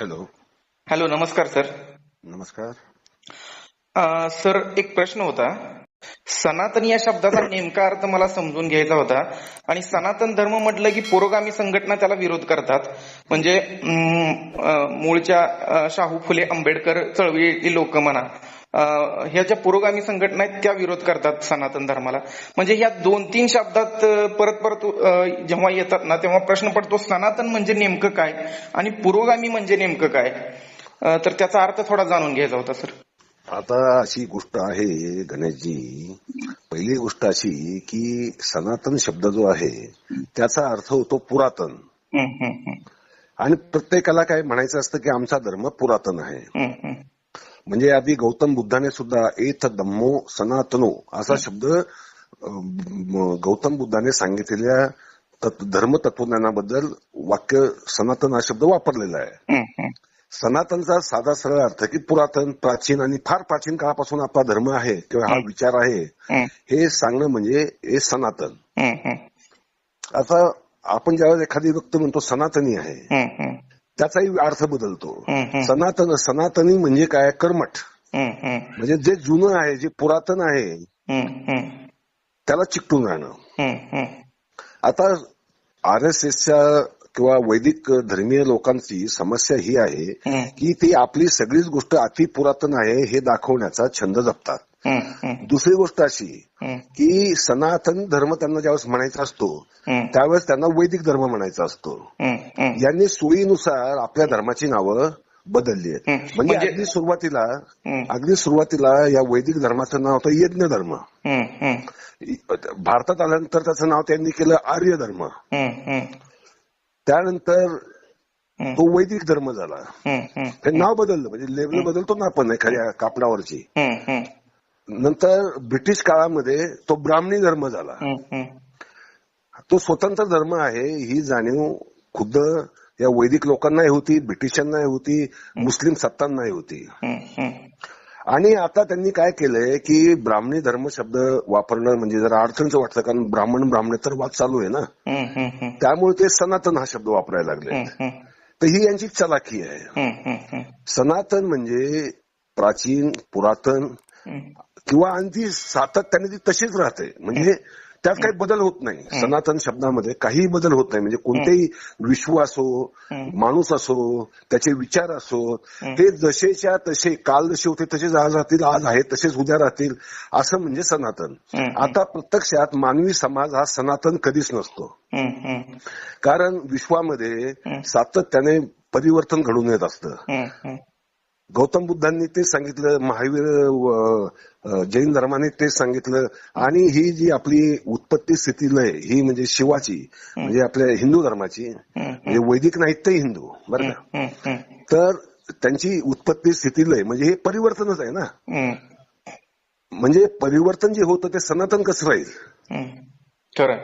Hello. Hello नमस्कार sir. नमस्कार. Sir एक प्रश्न होता. सनातन या शब्दाचा नेमका अर्थ मला समजून घ्यायचा होता. आणि सनातन धर्म म्हटलं की पुरोगामी संघटना त्याला विरोध करतात. म्हणजे मूळच्या शाहू फुले आंबेडकर चळवळीतील लोक म्हणा ह्या ज्या पुरोगामी संघटना आहेत त्या विरोध करतात सनातन धर्माला. म्हणजे ह्या दोन तीन शब्दात परत परत जेव्हा येतात ना तेव्हा प्रश्न पडतो सनातन म्हणजे नेमकं काय? आणि पुरोगामी म्हणजे नेमकं काय? तर त्याचा अर्थ थोडा जाणून घ्यायचा होता सर. आता अशी गोष्ट आहे गणेशजी. पहिली गोष्ट अशी की सनातन शब्द जो आहे त्याचा अर्थ होतो पुरातन. आणि प्रत्येकाला काय म्हणायचं असतं की आमचा धर्म पुरातन आहे. म्हणजे आधी गौतम बुद्धाने सुद्धा एथ धम्मो सनातनो असा शब्द गौतम बुद्धाने सांगितलेल्या धर्म तत्वज्ञानाबद्दल वाक्य सनातन हा शब्द वापरलेला आहे. सनातनचा साधा सरळ अर्थ की पुरातन प्राचीन आणि फार प्राचीन काळापासून आपला धर्म आहे किंवा हा विचार आहे हे. सांगणं म्हणजे हे सनातन. आता आपण ज्यावेळेस एखादी व्यक्ती म्हणतो सनातनी आहे त्याचाही अर्थ बदलतो. सनातन सनातनी म्हणजे काय? कर्मठ. म्हणजे जे जुनं आहे जे पुरातन आहे त्याला चिकटून राहणं. आता आर एस एसच्या किंवा वैदिक धर्मीय लोकांची समस्या ही आहे की ती आपली सगळीच गोष्ट अति पुरातन आहे हे दाखवण्याचा छंद जपतात. दुसरी गोष्ट अशी की सनातन धर्म त्यांना ज्यावेळेस म्हणायचा असतो त्यावेळेस त्यांना वैदिक धर्म म्हणायचा असतो. यांनी सोयीनुसार आपल्या धर्माची नावं बदलली आहेत. म्हणजे म्हणजे- अगदी सुरुवातीला अगदी सुरुवातीला या वैदिक धर्माचं नाव होतं यज्ञ धर्म. भारतात आल्यानंतर त्याचं नाव त्यांनी केलं आर्य धर्म त्यानंतर तो वैदिक धर्म झाला. नाव बदललं म्हणजे लेबल बदलतो ना आपण एखाद्या कापडावरची. नंतर ब्रिटिश काळामध्ये तो ब्राह्मणी धर्म झाला. तो स्वतंत्र धर्म आहे ही जाणीव खुद्द या वैदिक लोकांनाही होती ब्रिटिशांनाही होती मुस्लिम सत्तांनाही होती. आणि आता त्यांनी काय केलंय की ब्राह्मणी धर्म शब्द वापरणं म्हणजे जरा अडचणचं वाटतं कारण ब्राह्मण ब्राह्मणेतर वाद चालू आहे ना. त्यामुळे ते सनातन हा शब्द वापरायला लागले तर ही यांची चलाखी आहे. सनातन म्हणजे प्राचीन पुरातन. किंवा आणि ती सातत्याने ती तशीच राहते. म्हणजे त्यात काही बदल होत नाही. सनातन शब्दामध्ये काहीही बदल होत नाही. म्हणजे कोणतेही विश्व असो. माणूस असो त्याचे विचार असो ते जसेच्या तसे काल जसे होते तसेच आज राहतील आज आहे तसेच उद्या राहतील असं म्हणजे सनातन. आता प्रत्यक्षात मानवी समाज हा सनातन कधीच नसतो. कारण विश्वामध्ये. सातत्याने परिवर्तन घडून येत असतं. गौतम बुद्धांनी तेच सांगितलं महावीर जैन धर्माने तेच सांगितलं. आणि ही जी आपली उत्पत्ती स्थिती लय ही म्हणजे शिवाची म्हणजे आपल्या हिंदू धर्माची म्हणजे वैदिक नाहीत ते हिंदू बरं का? तर त्यांची उत्पत्ती स्थिती लय म्हणजे हे परिवर्तनच आहे ना? म्हणजे परिवर्तन जे होतं ते सनातन कसं राहील.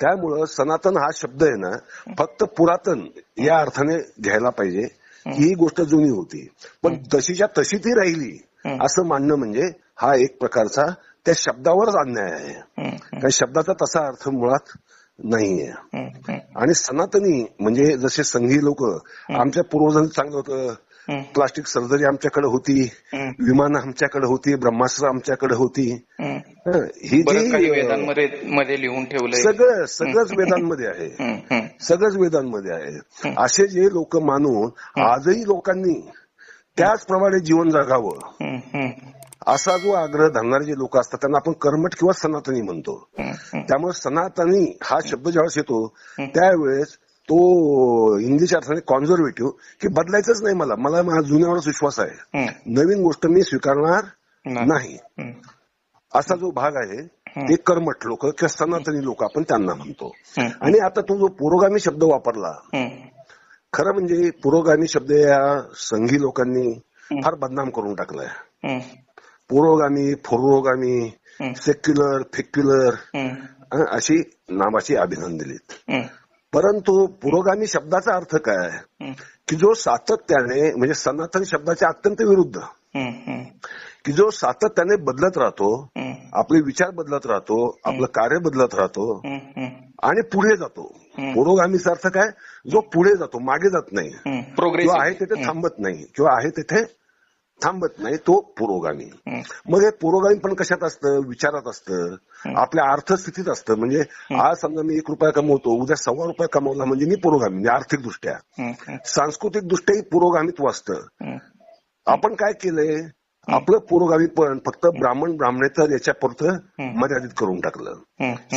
त्यामुळं सनातन हा शब्द आहे ना फक्त पुरातन या अर्थाने घ्यायला पाहिजे. ही. गोष्ट जुनी होती. पण तशीच्या तशी ती राहिली. असं मानणं म्हणजे हा एक प्रकारचा त्या शब्दावरच अन्याय आहे. कारण शब्दाचा तसा अर्थ मुळात नाहीये. आणि सनातनी म्हणजे जसे संघी लोक आमच्या पूर्वजांचं चांगलं होतं प्लास्टिक सर्जरी आमच्याकडे होती विमानं आमच्याकडे होती ब्रह्मास्त्र आमच्याकडे होती. हं, ही जी वेदांमध्ये मध्ये लिहून ठेवलंय. सगळं सगळंच वेदांमध्ये आहे. सगळंच वेदांमध्ये आहे. असे जे लोक मानून आजही लोकांनी त्याचप्रमाणे जीवन जगावं. असा जो आग्रह धरणारे जे लोक असतात त्यांना आपण कर्मठ किंवा सनातनी म्हणतो. त्यामुळे सनातनी हा शब्द ज्यावेळेस येतो त्यावेळेस तो इंग्लिश अर्थाने कॉन्झर्वेटिव्ह की बदलायचंच नाही मला. मला माझ्या जुन्यावरच विश्वास आहे. नवीन गोष्ट मी स्वीकारणार नाही. असा जो भाग आहे ते कर्मठ लोक किंवा सनातनी लोक आपण त्यांना म्हणतो. आणि आता तो जो पुरोगामी शब्द वापरला खरं म्हणजे पुरोगामी शब्द या संघी लोकांनी फार बदनाम करून टाकलाय. पुरोगामी पुरोगामी हम्म. सेक्युलर फेक्युलर अशी नावाची अभिनंदन दिलीत. परंतु पुरोगामी शब्दाचा अर्थ काय की जो सातत्याने म्हणजे सनातन शब्दाच्या अत्यंत विरुद्ध. की जो सातत्याने बदलत राहतो आपले विचार बदलत राहतो आपलं कार्य बदलत राहतो आणि पुढे जातो. पुरोगामीचा अर्थ काय? जो पुढे जातो मागे जात नाही. किंवा आहे तिथे थांबत नाही. किंवा आहे तिथे थांबत नाही तो पुरोगामी. मग हे पुरोगामी पण कशात असतं? विचारात असतं. आपल्या अर्थस्थितीत असतं. म्हणजे आज समजा मी एक रुपया कमवतो उद्या सव्वा रुपया कमवला म्हणजे मी पुरोगामी म्हणजे आर्थिक दृष्ट्या सांस्कृतिक दृष्ट्याही पुरोगामित्व असतं. आपण काय केलंय? आपलं पुरोगामी पण फक्त ब्राह्मण ब्राह्मणेतर याच्या पुरतं मर्यादित करून टाकलं.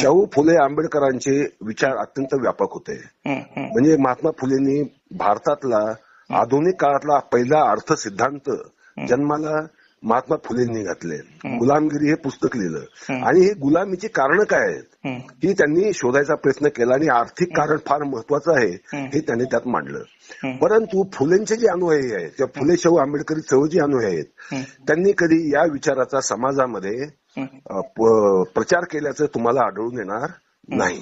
शाहू फुले आंबेडकरांचे विचार अत्यंत व्यापक होते. म्हणजे महात्मा फुलेंनी भारतातला आधुनिक काळातला पहिला अर्थ सिद्धांत जन्माला महात्मा फुलेंनी घातले. गुलामगिरी हे पुस्तक लिहिलं. आणि हे गुलामीची कारण काय आहेत? ही. त्यांनी शोधायचा प्रयत्न केला आणि आर्थिक कारण फार महत्वाचं आहे हे. त्यांनी त्यात मांडलं. परंतु फुलेंचे जे अनुयायी आहेत किंवा फुले शाहू आंबेडकरी चळवळीचे अनुयायी आहेत त्यांनी कधी या विचाराचा समाजामध्ये प्रचार केल्याचं तुम्हाला आढळून येणार नाही.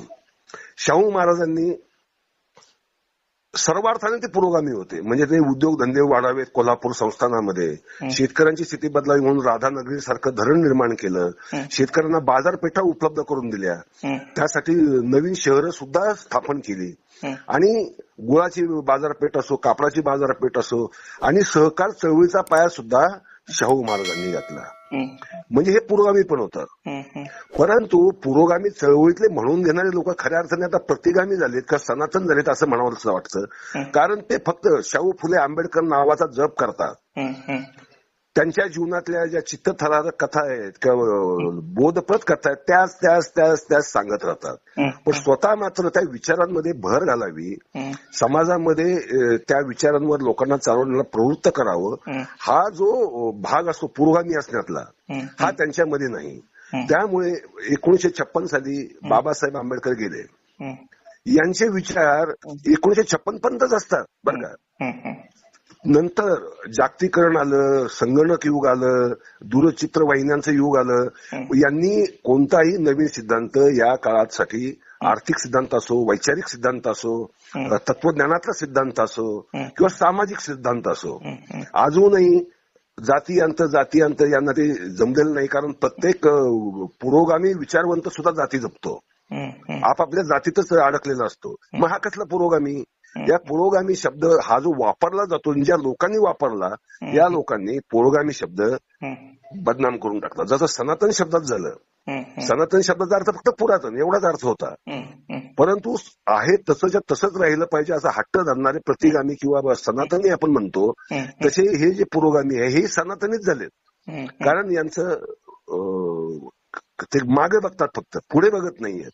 शाहू महाराजांनी सर्वार्थाने ते पुरोगामी होते. म्हणजे ते उद्योगधंदे वाढावेत कोल्हापूर संस्थानामध्ये. शेतकऱ्यांची स्थिती बदलावी म्हणून राधानगरी सारखं धरण निर्माण केलं. शेतकऱ्यांना बाजारपेठा उपलब्ध करून दिल्या. त्यासाठी नवीन शहरं सुद्धा स्थापन केली. आणि गुळाची बाजारपेठ असो कापडाची बाजारपेठ असो आणि सहकार चळवळीचा पाया सुद्धा शाहू महाराजांनी घातला. म्हणजे हे पुरोगामी पण होतं. परंतु पुरोगामी चळवळीतले म्हणून घेणारे लोक खऱ्या अर्थाने आता प्रतिगामी झालेत का सनातन झालेत असं म्हणावं वाटतं. कारण ते फक्त शाहू फुले आंबेडकर नावाचा जप करतात. त्यांच्या जीवनातल्या ज्या चित्तथरारक कथा आहेत किंवा बोधप्रद कथा आहेत त्याच त्याच त्याच त्याच सांगत राहतात. पण स्वतः मात्र त्या विचारांमध्ये भर घालावी समाजामध्ये त्या विचारांवर लोकांना चालवण्याला प्रवृत्त करावं हा. जो भाग असतो पुरोगामी असण्यातला हा त्यांच्यामध्ये नाही. त्यामुळे एकोणीशे छप्पन साली बाबासाहेब आंबेडकर गेले. यांचे विचार एकोणीशे छप्पन पर्यंतच असतात बरं का? नंतर जागतिकरण आलं संगणक युग आलं दूरचित्र वाहिन्यांचं युग आलं. यांनी कोणताही नवीन सिद्धांत या काळासाठी आर्थिक सिद्धांत असो वैचारिक सिद्धांत असो तत्वज्ञानातला सिद्धांत असो किंवा सामाजिक सिद्धांत असो. अजूनही जाती अंत जाती अंत यांना ते जमलेलं नाही. कारण प्रत्येक पुरोगामी विचारवंत सुद्धा जाती जपतो. आपापल्या जातीतच अडकलेला असतो. मग हा कसला पुरोगामी? या पुरोगामी शब्द हा जो वापरला जातो ज्या लोकांनी वापरला या लोकांनी पुरोगामी शब्द बदनाम करून टाकला. जसं सनातन शब्दात झालं. सनातन शब्दाचा अर्थ फक्त पुरातन एवढाच अर्थ होता. परंतु आहे तसंच्या तसंच राहिलं पाहिजे असा हट्ट धरणारे प्रतिगामी किंवा सनातनी आपण म्हणतो तसे हे जे पुरोगामी आहे हे सनातनीच झालेत. कारण यांचं ते मागे बघतात फक्त. पुढे बघत नाहीये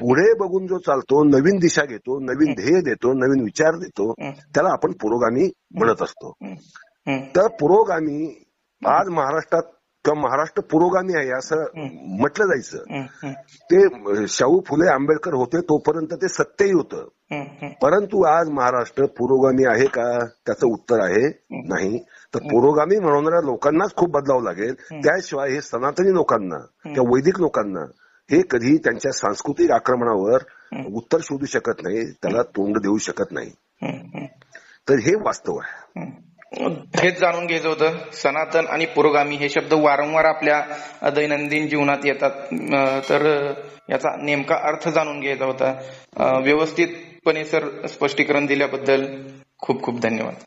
पुढे बघून जो चालतो नवीन दिशा घेतो नवीन ध्येय देतो नवीन विचार देतो त्याला आपण पुरोगामी म्हणत असतो. तर पुरोगामी आज महाराष्ट्रात किंवा महाराष्ट्र पुरोगामी आहे असं म्हटलं जायचं. ते शाहू फुले आंबेडकर होते तोपर्यंत ते सत्यही होतं. परंतु आज महाराष्ट्र पुरोगामी आहे का? त्याचं उत्तर आहे नाही. तर पुरोगामी म्हणणाऱ्या लोकांनाच खूप बदलावं लागेल. त्याशिवाय हे सनातनी लोकांना किंवा वैदिक लोकांना हे कधी त्यांच्या सांस्कृतिक आक्रमणावर उत्तर शोधू शकत नाही त्याला तोंड देऊ शकत नाही. तर हे वास्तव आहे. हेच जाणून घ्यायचं होतं. सनातन आणि पुरोगामी हे शब्द वारंवार आपल्या दैनंदिन जीवनात येतात. तर याचा नेमका अर्थ जाणून घ्यायचा होता. व्यवस्थित सर स्पष्टीकरण दिल्याबद्दल खूप खूप धन्यवाद.